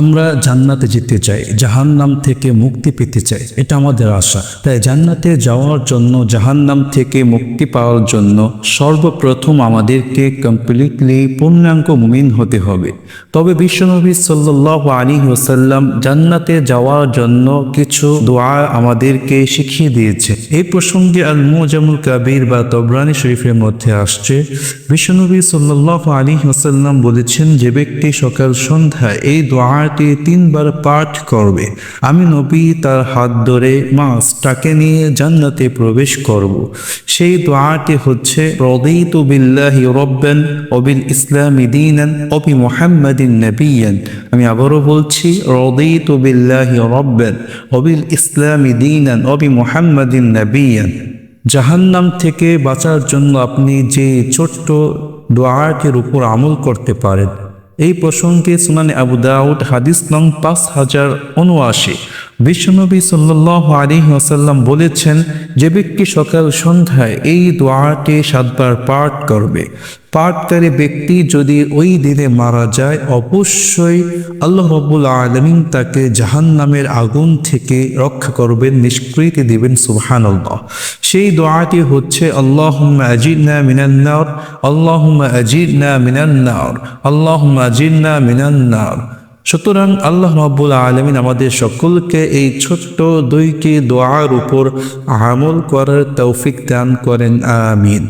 আমরা জান্নাতে যেতে চাই, জাহান্নাম থেকে মুক্তি পেতে চাই, এটা আমাদের আশা। তাই জান্নাতে যাওয়ার জন্য, জাহান্নাম থেকে মুক্তি পাওয়ার জন্য সর্বপ্রথম আমাদেরকে কমপ্লিটলি পূর্ণাঙ্গ মুমিন হতে হবে। তবে বিশ্বনবী সাল্লাহ আলী ওসাল্লাম জান্নাতে যাওয়ার জন্য কিছু দোয়া আমাদেরকে শিখিয়ে দিয়েছে। এই প্রসঙ্গে আল মুজামুল কাবির বা তবরানি শরীফের মধ্যে আসছে, বিশ্বনবী সাল্লাহ আলী ওসাল্লাম বলেছেন, যে ব্যক্তি সকাল সন্ধ্যা এই দোয়াটি তিনবার পাঠ করবে। আমি নবী তার হাত ধরে মাসটাকে নিয়ে জান্নাতে প্রবেশ করব। সেই দোয়াটি হচ্ছে, রদিতু বিল্লাহি রব্বান অবিল ইসলামি দিনান অবি মুহাম্মাদিন নবিয়ান। আমি আবারও বলছি, রদিতু বিল্লাহি রব্বান অবিল ইসলামি দিনান অবি মুহাম্মাদিন নবিয়ান। জাহান্নাম থেকে বাঁচার জন্য আপনি যে ছোট্ট দোয়াটির উপর আমল করতে পারেন। এই প্রসঙ্গে সুনানে আবু দাউদ হাদিস নং পাঁচ হাজার উনআশি। বিশ্বনবী সাল্লাহ আলী ওসাল্লাম বলেছেন, যে ব্যক্তি সকাল সন্ধ্যায় এই দোয়াটি সাতবার পাঠ করবে পাঠকারী ব্যক্তি যদি ওই দিনে মারা যায়, অবশ্যই আল্লাহ রব্বুল আলমিন তাকে জাহান নামের আগুন থেকে রক্ষা করবেন, নিষ্কৃতি দিবেন সুবহান সেই দোয়াটি হচ্ছে আল্লাহ আজিদনা মিনান্নার আল্লাহ আজিদনা মিনান্নার আল্লাহ আজিদনা মিনান্নার সুতরাং আল্লাহ রব্বুল আলমিন আমাদের সকলকে এই ছোট্ট দুইটি দোয়ার উপর আমল করার তৌফিক দান করেন, আমিন।